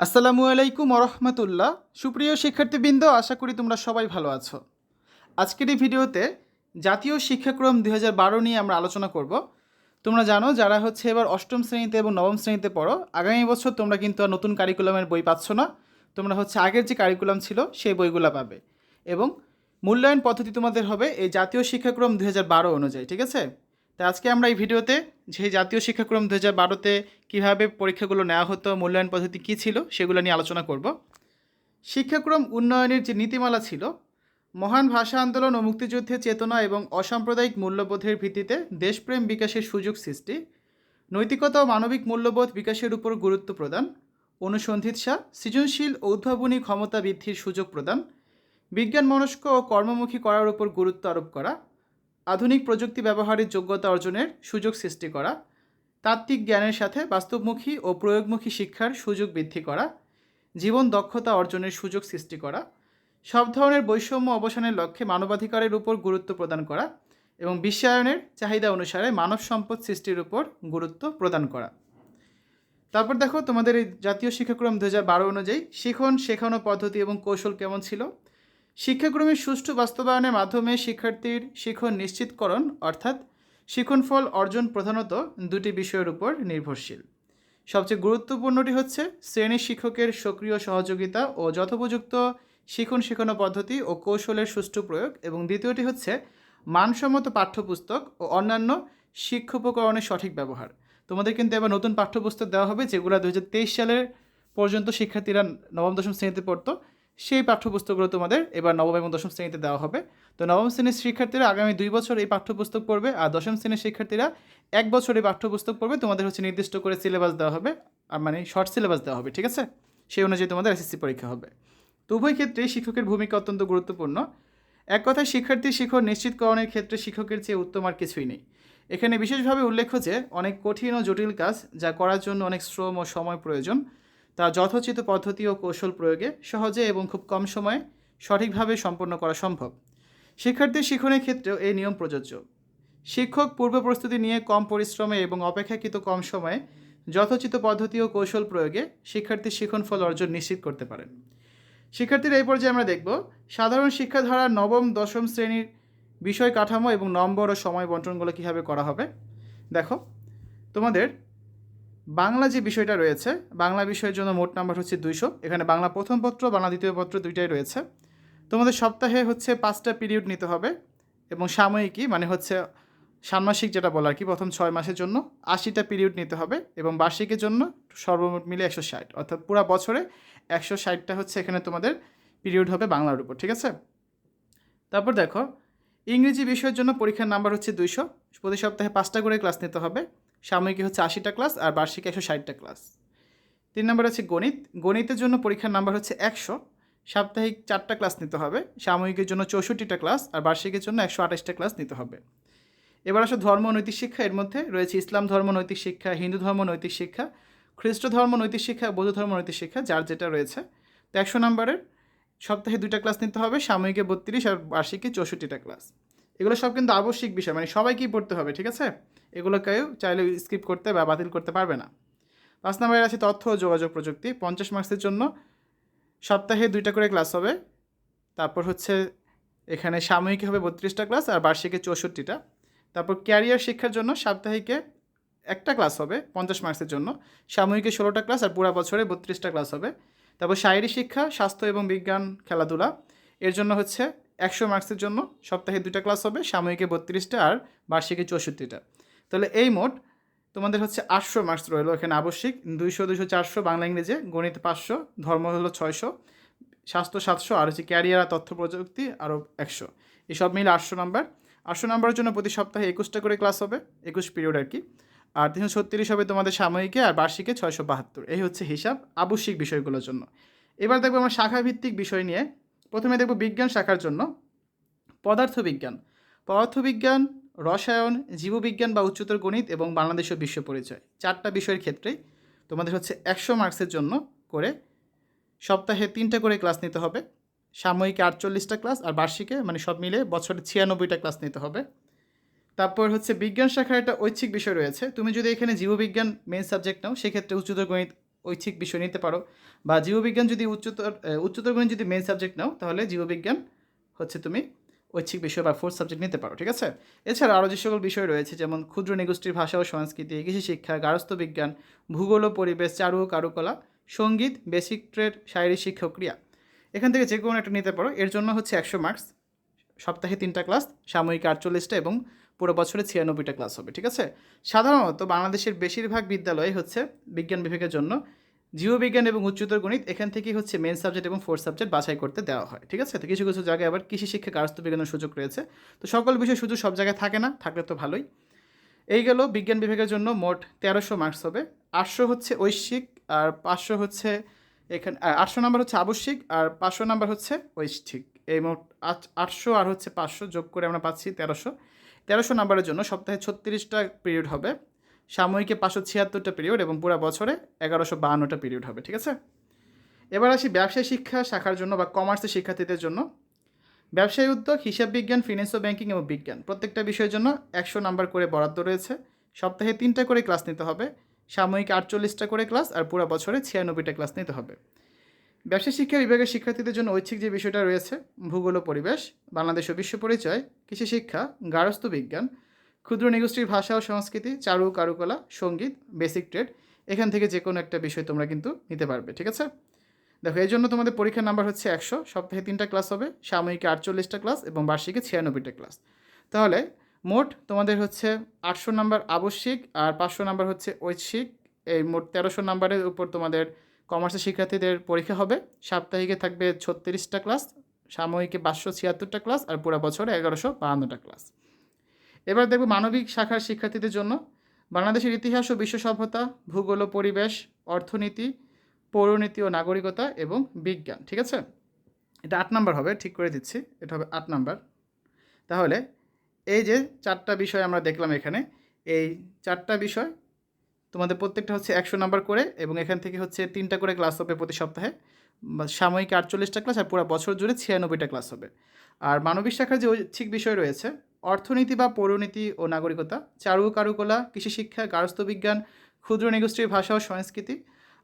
আসসালামু আলাইকুম রহমতুল্লাহ সুপ্রিয় শিক্ষার্থীবৃন্দ, আশা করি তোমরা সবাই ভালো আছো। আজকের এই ভিডিওতে জাতীয় শিক্ষাক্রম দু হাজার বারো নিয়ে আমরা আলোচনা করব। তোমরা জানো, যারা হচ্ছে এবার অষ্টম শ্রেণীতে এবং নবম শ্রেণীতে পড়ো, আগামী বছর তোমরা কিন্তু আর নতুন কারিকুলামের বই পাচ্ছ না। তোমরা হচ্ছে আগের যে কারিকুলাম ছিল, সেই বইগুলো পাবে। এবং মূল্যায়ন পদ্ধতি তোমাদের হবে এই জাতীয় শিক্ষাক্রম দু হাজার বারো অনুযায়ী, ঠিক আছে? তা আজকে আমরা এই ভিডিওতে যে জাতীয় শিক্ষাক্রম দু হাজার বারোতে কীভাবে পরীক্ষাগুলো নেওয়া হতো, মূল্যায়ন পদ্ধতি কী ছিল সেগুলো নিয়ে আলোচনা করব। শিক্ষাক্রম উন্নয়নের যে নীতিমালা ছিল, মহান ভাষা আন্দোলন ও মুক্তিযুদ্ধের চেতনা এবং অসাম্প্রদায়িক মূল্যবোধের ভিত্তিতে দেশপ্রেম বিকাশের সুযোগ সৃষ্টি, নৈতিকতা ও মানবিক মূল্যবোধ বিকাশের উপর গুরুত্ব প্রদান অনুসন্ধিৎসা সৃজনশীল ও উদ্ভাবনী ক্ষমতা বৃদ্ধির সুযোগ প্রদান, বিজ্ঞান মনস্ক ও কর্মমুখী করার উপর গুরুত্ব আরোপ করা আধুনিক প্রযুক্তি ব্যবহারের যোগ্যতা অর্জনের সুযোগ সৃষ্টি করা, তাত্ত্বিক জ্ঞানের সাথে বাস্তবমুখী ও প্রয়োগমুখী শিক্ষার সুযোগ বৃদ্ধি করা, জীবন দক্ষতা অর্জনের সুযোগ সৃষ্টি করা, সব ধরনের বৈষম্য অবসানের লক্ষ্যে মানবাধিকারের উপর গুরুত্ব প্রদান করা এবং বিশ্বায়নের চাহিদা অনুসারে মানব সম্পদ সৃষ্টির উপর গুরুত্ব প্রদান করা। তারপর দেখো তোমাদের এই জাতীয় শিক্ষাক্রম দু হাজার বারো অনুযায়ী শিখন, শেখানো পদ্ধতি এবং কৌশল কেমন ছিল? শিক্ষাক্রমের সুষ্ঠু বাস্তবায়নের মাধ্যমে শিক্ষার্থীর শিখন নিশ্চিতকরণ, অর্থাৎ শিক্ষণফল অর্জন প্রধানত দুটি বিষয়ের উপর নির্ভরশীল। সবচেয়ে গুরুত্বপূর্ণটি হচ্ছে শ্রেণি শিক্ষকের সক্রিয় সহযোগিতা ও যথোপযুক্ত শিখন শেখানো পদ্ধতি ও কৌশলের সুষ্ঠু প্রয়োগ এবং দ্বিতীয়টি হচ্ছে মানসম্মত পাঠ্যপুস্তক ও অন্যান্য শিক্ষোপকরণের সঠিক ব্যবহার। তোমাদের কিন্তু এবার নতুন পাঠ্যপুস্তক দেওয়া হবে যেগুলো দু হাজার তেইশ সালের পর্যন্ত শিক্ষার্থীরা নবম দশম শ্রেণীতে পড়তো। সেই পাঠ্যপুস্তকগুলো তোমাদের এবার নবম এবং দশম শ্রেণীতে দেওয়া হবে। তো নবম শ্রেণির শিক্ষার্থীরা আগামী দুই বছর এই পাঠ্যপুস্তক পড়বে আর দশম শ্রেণির শিক্ষার্থীরা এক বছর এই পাঠ্যপুস্তক পড়বে। তোমাদের হচ্ছে নির্দিষ্ট করে সিলেবাস দেওয়া হবে, আর মানে শর্ট সিলেবাস দেওয়া হবে, ঠিক আছে? সেই অনুযায়ী তোমাদের এসএসসি পরীক্ষা হবে। তো উভয় ক্ষেত্রেই শিক্ষকের ভূমিকা অত্যন্ত গুরুত্বপূর্ণ। এক কথায় শিক্ষার্থীর শিক্ষণ নিশ্চিতকরণের ক্ষেত্রে শিক্ষকের চেয়ে উত্তম আর কিছুই নেই। এখানে বিশেষভাবে উল্লেখ্য যে, অনেক কঠিন ও জটিল কাজ যা করার জন্য অনেক শ্রম ও সময় প্রয়োজন। তা যথোচিত পদ্ধতি ও কৌশল প্রয়োগে সহজে এবং খুব কম সময়ে সঠিকভাবে সম্পন্ন করা সম্ভব। শিক্ষার্থীর শিক্ষণের ক্ষেত্রেও এই নিয়ম প্রযোজ্য। শিক্ষক পূর্ব প্রস্তুতি নিয়ে কম পরিশ্রমে এবং অপেক্ষাকৃত কম সময়ে যথোচিত পদ্ধতি ও কৌশল প্রয়োগে শিক্ষার্থীর শিক্ষণ ফল অর্জন নিশ্চিত করতে পারেন। শিক্ষার্থীর এই পর্যায়ে আমরা দেখব, সাধারণ শিক্ষাধারার নবম, দশম শ্রেণির বিষয় কাঠামো এবং নম্বর ও সময় বন্টনগুলো কীভাবে করা হবে। দেখো, তোমাদের বাংলা যে বিষয়টা রয়েছে, বাংলা বিষয়ের জন্য মোট নাম্বার হচ্ছে দুইশো। এখানে বাংলা প্রথম পত্র, বাংলা দ্বিতীয় পত্র দুইটাই রয়েছে। তোমাদের সপ্তাহে হচ্ছে পাঁচটা পিরিয়ড নিতে হবে এবং সাময়িকী মানে হচ্ছে ষান্মাসিক যেটা বলা আর কি, প্রথম ছয় মাসের জন্য আশিটা পিরিয়ড নিতে হবে এবং বার্ষিকের জন্য সর্বমোট মিলে একশো ষাট। অর্থাৎ পুরো বছরে একশো ষাটটা হচ্ছে এখানে তোমাদের পিরিয়ড হবে বাংলার উপর, ঠিক আছে? তারপর দেখো, ইংরেজি বিষয়ের জন্য পরীক্ষার নাম্বার হচ্ছে দুইশো। প্রতি সপ্তাহে পাঁচটা করে ক্লাস নিতে হবে। সাময়িকী হচ্ছে আশিটা ক্লাস আর বার্ষিক একশো ষাটটা ক্লাস তিন নম্বর আছে গণিত। গণিতের জন্য পরীক্ষার নাম্বার হচ্ছে একশো। সাপ্তাহিক চারটা ক্লাস নিতে হবে। সাময়িকের জন্য চৌষট্টিটা ক্লাস আর বার্ষিকের জন্য একশো আঠাশটা ক্লাস নিতে হবে। এবার আসো ধর্ম নৈতিক শিক্ষা। এর মধ্যে রয়েছে ইসলাম ধর্ম নৈতিক শিক্ষা, হিন্দু ধর্ম নৈতিক শিক্ষা, খ্রিস্ট ধর্ম নৈতিক শিক্ষা, বৌদ্ধ ধর্ম নৈতিক শিক্ষা, যার যেটা রয়েছে। তো একশো নম্বরের সপ্তাহে দুইটা ক্লাস নিতে হবে। সাময়িকে বত্রিশ আর বার্ষিকে চৌষট্টিটা ক্লাস এগুলো সব কিন্তু আবশ্যিক বিষয় মানে সবাইকেই পড়তে হবে, ঠিক আছে? এগুলো কেউ চাইলে স্কিপ করতে বা বাতিল করতে পারবে না। পাঁচ নম্বরে আছে তথ্য ও যোগাযোগ প্রযুক্তি, পঞ্চাশ মার্কসের জন্য সপ্তাহে দুইটা করে ক্লাস হবে। তারপর হচ্ছে এখানে সাময়িকী হবে বত্রিশটা ক্লাস আর বার্ষিকে চৌষট্টিটা। তারপর ক্যারিয়ার শিক্ষার জন্য সাপ্তাহিকে একটা ক্লাস হবে, পঞ্চাশ মার্কসের জন্য। সাময়িকে ষোলোটা ক্লাস আর পুরা বছরে বত্রিশটা ক্লাস হবে। তারপর শারীরিক শিক্ষা, স্বাস্থ্য এবং বিজ্ঞান, খেলাধুলা। এর জন্য হচ্ছে একশো মার্কসের জন্য সপ্তাহে দুইটা ক্লাস হবে, সাময়িকে বত্রিশটা আর বার্ষিকে চৌষট্টিটা। তাহলে এই মোট তোমাদের হচ্ছে আটশো মার্কস রইল এখানে আবশ্যিক। দুইশো দুশো চারশো বাংলা ইংরেজি, গণিত পাঁচশো, ধর্ম হলো ছয়শো, স্বাস্থ্য সাতশো, আর হচ্ছে ক্যারিয়ার আর তথ্য প্রযুক্তি আরও একশো। এসব মিলে আটশো নাম্বার আটশো নাম্বারের জন্য প্রতি সপ্তাহে একুশটা করে ক্লাস হবে, একুশ পিরিয়ড আর কি। আর তিনশো ছত্রিশ হবে তোমাদের সাময়িকে আর বার্ষিকে ছয়শো বাহাত্তর। এই হচ্ছে হিসাব আবশ্যিক বিষয়গুলোর জন্য। এবার দেখব আমরা শাখাভিত্তিক বিষয় নিয়ে প্রথমে দেখব বিজ্ঞান শাখার জন্য। পদার্থবিজ্ঞান। পদার্থবিজ্ঞান, রসায়ন, জীববিজ্ঞান বা উচ্চতর গণিত এবং বাংলাদেশের বিশ্ব পরিচয়। চারটা বিষয়ের ক্ষেত্রেই তোমাদের হচ্ছে একশো মার্কসের জন্য করে সপ্তাহে তিনটা করে ক্লাস নিতে হবে। সাময়িকে আটচল্লিশটা ক্লাস আর বার্ষিকে মানে সব মিলে বছরে ছিয়ানব্বইটা ক্লাস নিতে হবে। তারপর হচ্ছে বিজ্ঞান শাখার একটা ঐচ্ছিক বিষয় রয়েছে। তুমি যদি এখানে জীববিজ্ঞান মেন সাবজেক্ট নাও, সেক্ষেত্রে উচ্চতর গণিত ঐচ্ছিক বিষয় নিতে পারো। বা জীববিজ্ঞান যদি উচ্চতর উচ্চতর গণিত যদি মেন সাবজেক্ট নাও, তাহলে জীববিজ্ঞান হচ্ছে তুমি ঐচ্ছিক বিষয় বা ফোর্থ সাবজেক্ট নিতে পারো, ঠিক আছে? এছাড়া আরও যে সকল বিষয় রয়েছে, যেমন ক্ষুদ্র নিগোষ্ঠীর ভাষা ও সংস্কৃতি, কৃষি শিক্ষা গারস্থ বিজ্ঞান, ভূগোল ও পরিবেশ, চারু ও কারুকলা, সংগীত বেসিক ট্রেড শারীরিক শিক্ষা ক্রিয়া। এখান থেকে যে কোনো একটা নিতে পারো। এর জন্য হচ্ছে একশো মার্কস সপ্তাহে তিনটা ক্লাস সাময়িক আটচল্লিশটা এবং পুরো বছরে ছিয়ানব্বইটা ক্লাস হবে, ঠিক আছে? সাধারণত বাংলাদেশের বেশিরভাগ বিদ্যালয় হচ্ছে বিজ্ঞান বিভাগের জন্য। জীববিজ্ঞান এবং উচ্চতর গণিত এখান থেকেই হচ্ছে মেন সাবজেক্ট এবং ফোর্থ সাবজেক্ট বাছাই করতে দেওয়া হয়, ঠিক আছে? তো কিছু কিছু জায়গায় আবার কৃষি শিক্ষা গার্হস্থ্য বিজ্ঞানের সুযোগ রয়েছে। তো সকল বিষয় শুধু সব জায়গায় থাকে না, থাকলে তো ভালোই। এই গেল বিজ্ঞান বিভাগের জন্য মোট তেরোশো মার্কস হবে। আটশো হচ্ছে ঐশ্বিক আর পাঁচশো হচ্ছে এখানে আটশো নাম্বার হচ্ছে আবশ্যিক আর পাঁচশো নাম্বার হচ্ছে ঐচ্ছিক এই মোট আট- আটশো আর হচ্ছে পাঁচশো যোগ করে আমরা পাচ্ছি তেরোশো। তেরোশো নাম্বারের জন্য সপ্তাহে ছত্রিশটা পিরিয়ড হবে। সাময়িকে পাঁচশো ছিয়াত্তরটা পিরিয়ড এবং পুরো বছরে এগারোশো বাহান্নটা পিরিয়ড হবে, ঠিক আছে? এবার আসি ব্যবসায় শিক্ষা শাখার জন্য বা কমার্সের শিক্ষার্থীদের জন্য। ব্যবসায়ী উদ্যোগ, হিসাব বিজ্ঞান ফিনান্স ও এবং বিজ্ঞান, প্রত্যেকটা বিষয়ের জন্য একশো নাম্বার করে বরাদ্দ রয়েছে। সপ্তাহে তিনটা করে ক্লাস নিতে হবে, সাময়িক আটচল্লিশটা করে ক্লাস আর পুরো বছরে ছিয়ানব্বইটা ক্লাস নিতে হবে। ব্যবসায় শিক্ষা বিভাগের শিক্ষার্থীদের জন্য ঐচ্ছিক যে বিষয়টা রয়েছে, ভূগোল ও পরিবেশ, বাংলাদেশ ও বিশ্ব পরিচয়, কৃষি শিক্ষা গারস্থ বিজ্ঞান, ক্ষুদ্র নিগোষ্ঠীর ভাষা ও সংস্কৃতি, চারু, কারুকলা, সংগীত বেসিক ট্রেড এখান থেকে যে কোনো একটা বিষয় তোমরা কিন্তু নিতে পারবে, ঠিক আছে? দেখো এই জন্য তোমাদের পরীক্ষার নাম্বার হচ্ছে একশো, সপ্তাহে তিনটা ক্লাস হবে, সাময়িকে আটচল্লিশটা ক্লাস এবং বার্ষিকে ছিয়ানব্বইটা ক্লাস তাহলে মোট তোমাদের হচ্ছে আটশো নাম্বার আবশ্যিক আর পাঁচশো নাম্বার হচ্ছে ঐচ্ছিক, এই মোট তেরোশো নাম্বারের উপর তোমাদের কমার্সের শিক্ষার্থীদের পরীক্ষা হবে। সাপ্তাহিকে থাকবে ছত্রিশটা ক্লাস, সাময়িকে পাঁচশো ছিয়াত্তরটা ক্লাস আর পুরো বছরে এগারোশো বাহান্নটা ক্লাস। এবার দেখব মানবিক শাখার শিক্ষার্থীদের জন্য। বাংলাদেশের ইতিহাস ও বিশ্ব সভ্যতা, ভূগোল ও পরিবেশ, অর্থনীতি, পৌরনীতি ও নাগরিকতা এবং বিজ্ঞান, ঠিক আছে? এটা আট নাম্বার হবে, ঠিক করে দিচ্ছি। এটা হবে আট নাম্বার। তাহলে এই যে চারটা বিষয় আমরা দেখলাম এখানে, এই চারটা বিষয় তোমাদের প্রত্যেকটা হচ্ছে একশো নাম্বার করে এবং এখান থেকে হচ্ছে তিনটা করে ক্লাস হবে প্রতি সপ্তাহে। সাময়িক আটচল্লিশটা ক্লাস আর পুরো বছর জুড়ে ছিয়ানব্বইটা ক্লাস হবে। আর মানবিক শাখার যে ঐচ্ছিক বিষয় রয়েছে, অর্থনীতি বা পৌরনীতি ও নাগরিকতা, চারু কারুকলা, কৃষি শিক্ষা, গার্হস্থ্য বিজ্ঞান, ক্ষুদ্র নিগোষ্ঠীর ভাষা ও সংস্কৃতি,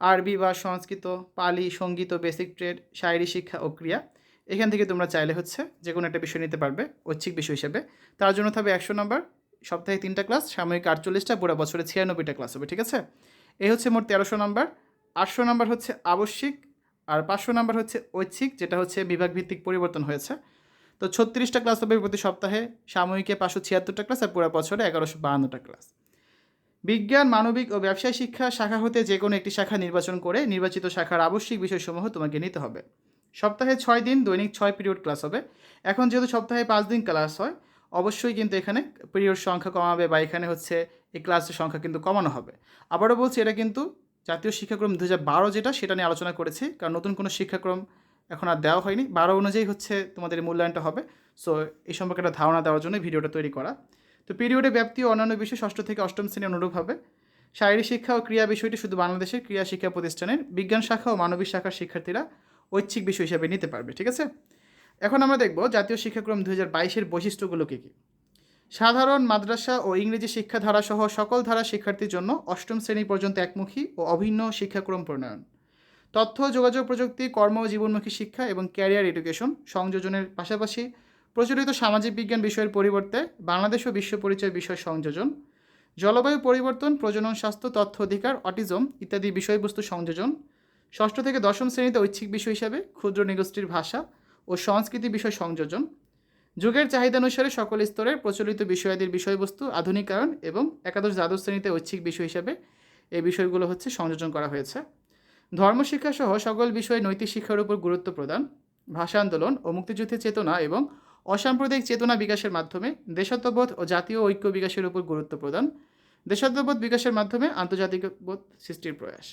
আরবি বা সংস্কৃত, পালি, সংগীত বেসিক ট্রেড শারীরিক শিক্ষা ও ক্রিয়া, এখান থেকে তোমরা চাইলে হচ্ছে যে কোনো একটা বিষয় নিতে পারবে, ঐচ্ছিক বিষয় হিসেবে। তার জন্য থাকবে একশো নম্বর। সপ্তাহে তিনটা ক্লাস, সাময়িক আটচল্লিশটা, পুরো বছরে ছিয়ানব্বইটা ক্লাস হবে, ঠিক আছে? এই হচ্ছে মোট তেরোশো নম্বর। আটশো নম্বর হচ্ছে আবশ্যিক আর পাঁচশো নম্বর হচ্ছে ঐচ্ছিক, যেটা হচ্ছে বিভাগ ভিত্তিক পরিবর্তন হয়েছে। তো ছত্রিশটা ক্লাস হবে প্রতি সপ্তাহে, সাময়িকে পাঁচশো ছিয়াত্তরটা ক্লাস আর পুরো বছরে এগারোশো বাহান্নটা ক্লাস। বিজ্ঞান, মানবিক ও ব্যবসায় শিক্ষা শাখা হতে যে কোনো একটি শাখা নির্বাচন করে নির্বাচিত শাখার আবশ্যিক বিষয়সমূহ তোমাকে নিতে হবে। সপ্তাহে ছয় দিন, দৈনিক ছয় পিরিয়ড ক্লাস হবে। এখন যেহেতু সপ্তাহে পাঁচ দিন ক্লাস হয় অবশ্যই কিন্তু এখানে পিরিয়ড সংখ্যা কমাবে বা এখানে হচ্ছে এই ক্লাসের সংখ্যা কিন্তু কমানো হবে। আবারও বলছি, এটা কিন্তু জাতীয় শিক্ষাক্রম দু হাজার বারো যেটা, সেটা নিয়ে আলোচনা করেছি, কারণ নতুন কোনো শিক্ষাক্রম এখন আর দেওয়া হয়নি। বারো অনুযায়ী হচ্ছে তোমাদের মূল্যায়নটা হবে। সো এই সম্পর্কে একটা ধারণা দেওয়ার জন্য ভিডিওটা তৈরি করা। তো পিরিয়ডের ব্যাপ্তি ও অন্যান্য বিষয় ষষ্ঠ থেকে অষ্টম শ্রেণি অনুরূপ হবে। শারীরিক শিক্ষা ও ক্রিয়া বিষয়টি শুধু বাংলাদেশের ক্রিয়া শিক্ষা প্রতিষ্ঠানের বিজ্ঞান শাখা ও মানবিক শাখার শিক্ষার্থীরা ঐচ্ছিক বিষয় হিসাবে নিতে পারবে, ঠিক আছে? এখন আমরা দেখব জাতীয় শিক্ষাক্রম দু হাজার বাইশের বৈশিষ্ট্যগুলো কী কী। সাধারণ মাদ্রাসা ও ইংরেজি শিক্ষাধারা সহ সকল ধারা শিক্ষার্থীর জন্য অষ্টম শ্রেণি পর্যন্ত একমুখী ও অভিন্ন শিক্ষাক্রম প্রণয়ন। তথ্য, যোগাযোগ প্রযুক্তি, কর্ম ও জীবনমুখী শিক্ষা এবং ক্যারিয়ার এডুকেশন সংযোজনের পাশাপাশি প্রচলিত সামাজিক বিজ্ঞান বিষয়ের পরিবর্তে বাংলাদেশ ও বিশ্ব পরিচয় বিষয় সংযোজন, জলবায়ু পরিবর্তন, প্রজনন স্বাস্থ্য, তথ্য অধিকার, অটিজম ইত্যাদি বিষয়বস্তু সংযোজন, ষষ্ঠ থেকে দশম শ্রেণীতে ঐচ্ছিক বিষয় হিসাবে ক্ষুদ্র নিগোষ্ঠীর ভাষা ও সংস্কৃতি বিষয় সংযোজন, যুগের চাহিদা অনুসারে সকল স্তরের প্রচলিত বিষয়াদির বিষয়বস্তু, আধুনিকায়ন এবং একাদশ দ্বাদশ শ্রেণীতে ঐচ্ছিক বিষয় হিসাবে এই বিষয়গুলো হচ্ছে সংযোজন করা হয়েছে। ধর্মশিক্ষা সহ সকল বিষয়ে নৈতিক শিক্ষার উপর গুরুত্ব প্রদান, ভাষা আন্দোলন ও মুক্তিযুদ্ধের চেতনা এবং অসাম্প্রদায়িক চেতনা বিকাশের মাধ্যমে দেশাত্মবোধ ও জাতীয় ঐক্য বিকাশের উপর গুরুত্ব প্রদান, দেশাত্মবোধ বিকাশের মাধ্যমে আন্তর্জাতিক বোধ সৃষ্টির প্রয়াস।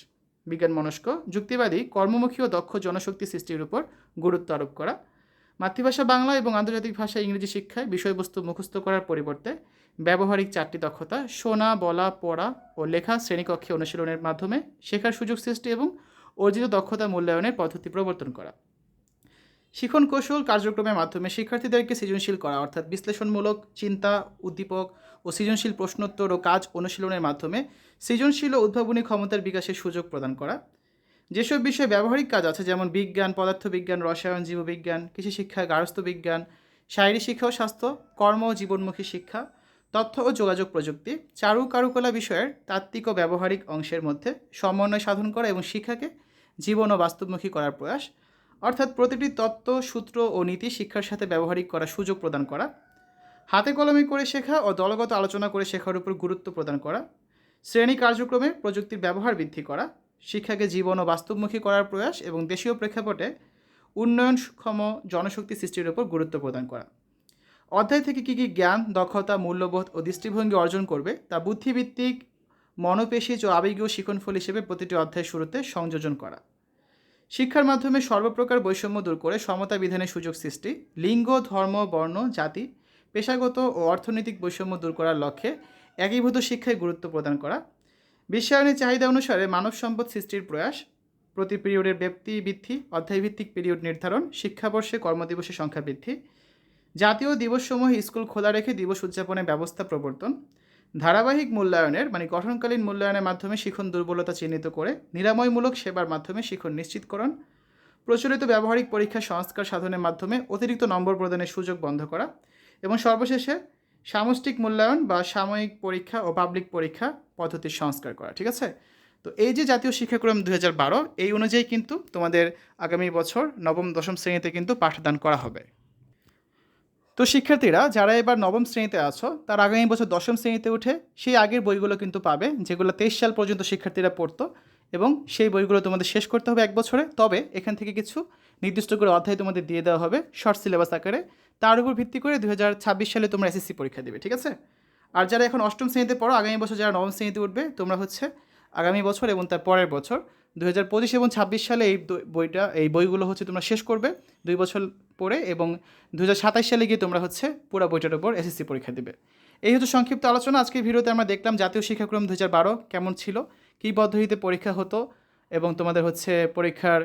বিজ্ঞান মনস্ক যুক্তিবাদী, কর্মমুখী ও দক্ষ জনশক্তি সৃষ্টির উপর গুরুত্ব আরোপ করা। মাতৃভাষা বাংলা এবং আন্তর্জাতিক ভাষা ইংরেজি শিক্ষায় বিষয়বস্তু মুখস্থ করার পরিবর্তে ব্যবহারিক চারটি দক্ষতা, শোনা, বলা, পড়া ও লেখা শ্রেণীকক্ষে অনুশীলনের মাধ্যমে শেখার সুযোগ সৃষ্টি এবং অর্জিত দক্ষতা মূল্যায়নের পদ্ধতি প্রবর্তন করা। শিখন কৌশল কার্যক্রমের মাধ্যমে শিক্ষার্থীদেরকে সৃজনশীল করা, অর্থাৎ বিশ্লেষণমূলক চিন্তা, উদ্দীপক ও সৃজনশীল প্রশ্নোত্তর ও কাজ অনুশীলনের মাধ্যমে সৃজনশীল ও উদ্ভাবনী ক্ষমতার বিকাশের সুযোগ প্রদান করা। যেসব বিষয়ে ব্যবহারিক কাজ আছে, যেমন বিজ্ঞান, পদার্থবিজ্ঞান, রসায়ন, জীববিজ্ঞান, কৃষি শিক্ষা, গার্হস্থ্য বিজ্ঞান, শারীরিক শিক্ষা ও স্বাস্থ্য, কর্ম ও জীবনমুখী শিক্ষা, তথ্য ও যোগাযোগ প্রযুক্তি, চারু কারুকলা বিষয়ের তাত্ত্বিক ও ব্যবহারিক অংশের মধ্যে সমন্বয় সাধন করা এবং শিক্ষাকে জীবন ও বাস্তবমুখী করার প্রয়াস। অর্থাৎ প্রতিটি তত্ত্ব, সূত্র ও নীতি শিক্ষার সাথে ব্যবহারিক করার সুযোগ প্রদান করা, হাতে কলমে করে শেখা ও দলগত আলোচনা করে শেখার উপর গুরুত্ব প্রদান করা, শ্রেণি কার্যক্রমে প্রযুক্তির ব্যবহার বৃদ্ধি করা, শিক্ষাকে জীবন ও বাস্তবমুখী করার প্রয়াস এবং দেশীয় প্রেক্ষাপটে উন্নয়নক্ষম জনশক্তি সৃষ্টির উপর গুরুত্ব প্রদান করা। অধ্যায় থেকে কী কী জ্ঞান, দক্ষতা, মূল্যবোধ ও দৃষ্টিভঙ্গি অর্জন করবে তা বুদ্ধিভিত্তিক মনোপেশিজ ও আবেগীয় শিখনফল হিসেবে প্রতিটি অধ্যায় শুরুতে সংযোজন করা। শিক্ষার মাধ্যমে সর্বপ্রকার বৈষম্য দূর করে সমতা বিধানের সুযোগ সৃষ্টি, লিঙ্গ, ধর্ম, বর্ণ, জাতি, পেশাগত ও অর্থনৈতিক বৈষম্য দূর করার লক্ষ্যে একীভূত শিক্ষায় গুরুত্ব প্রদান করা। বিশ্বায়নের চাহিদা অনুসারে মানব সম্পদ সৃষ্টির প্রয়াস, প্রতি পিরিয়ডের ব্যক্তি বৃদ্ধি, অধ্যায়ভিত্তিক পিরিয়ড নির্ধারণ, শিক্ষাবর্ষে কর্মদিবসের সংখ্যা বৃদ্ধি, জাতীয় দিবসসমূহে স্কুল খোলা রেখে দিবস উদযাপনের ব্যবস্থা প্রবর্তন ধারাবাহিক মূল্যায়নের মানে গঠনকালীন মূল্যায়নের মাধ্যমে শিখন দুর্বলতা চিহ্নিত করে নিরাময়মূলক সেবার মাধ্যমে শিখন নিশ্চিতকরণ, প্রচলিত ব্যবহারিক পরীক্ষা সংস্কার সাধনের মাধ্যমে অতিরিক্ত নম্বর প্রদানের সুযোগ বন্ধ করা এবং সর্বশেষে সামষ্টিক মূল্যায়ন বা সাময়িক পরীক্ষা ও পাবলিক পরীক্ষা পদ্ধতির সংস্কার করা, ঠিক আছে? তো এই যে জাতীয় শিক্ষাক্রম দু হাজার বারো, এই অনুযায়ী কিন্তু তোমাদের আগামী বছর নবম, দশম শ্রেণীতে কিন্তু পাঠদান করা হবে। তো শিক্ষার্থীরা যারা এবার নবম শ্রেণীতে আছো, তার আগামী বছর দশম শ্রেণীতে উঠে সেই আগের বইগুলো কিন্তু পাবে, যেগুলো তেইশ সাল পর্যন্ত শিক্ষার্থীরা পড়তো এবং সেই বইগুলো তোমাদের শেষ করতে হবে এক বছরে। তবে এখান থেকে কিছু নির্দিষ্ট করে অধ্যায় তোমাদের দিয়ে দেওয়া হবে শর্ট সিলেবাস আকারে। তার উপর ভিত্তি করে দু হাজার ছাব্বিশ সালে তোমরা এসএসসি পরীক্ষা দেবে, ঠিক আছে? আর যারা এখন অষ্টম শ্রেণীতে পড়ো, আগামী বছর যারা নবম শ্রেণীতে উঠবে, তোমরা হচ্ছে আগামী বছর এবং তার পরের বছর দু হাজার পঁচিশ এবং ছাব্বিশ সালে এই বইটা, এই বইগুলো হচ্ছে তোমরা শেষ করবে দুই বছর পরে এবং দু হাজার সাতাশ সালে গিয়ে তোমরা হচ্ছে পুরো বইটার উপর এসএসসি পরীক্ষা দেবে। এই হচ্ছে সংক্ষিপ্ত আলোচনা। আজকের ভিডিওতে আমরা দেখলাম জাতীয় শিক্ষাক্রম দু হাজার বারো কেমন ছিল, কী পদ্ধতিতে পরীক্ষা হতো এবং তোমাদের হচ্ছে পরীক্ষার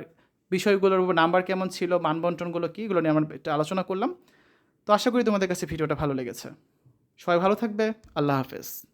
বিষয়গুলোর উপর নাম্বার কেমন ছিল, মানবন্টনগুলো কী, এগুলো নিয়ে আমরা একটু আলোচনা করলাম। তো আশা করি তোমাদের কাছে ভিডিওটা ভালো লেগেছে। সবাই ভালো থাকবে। আল্লাহ হাফেজ।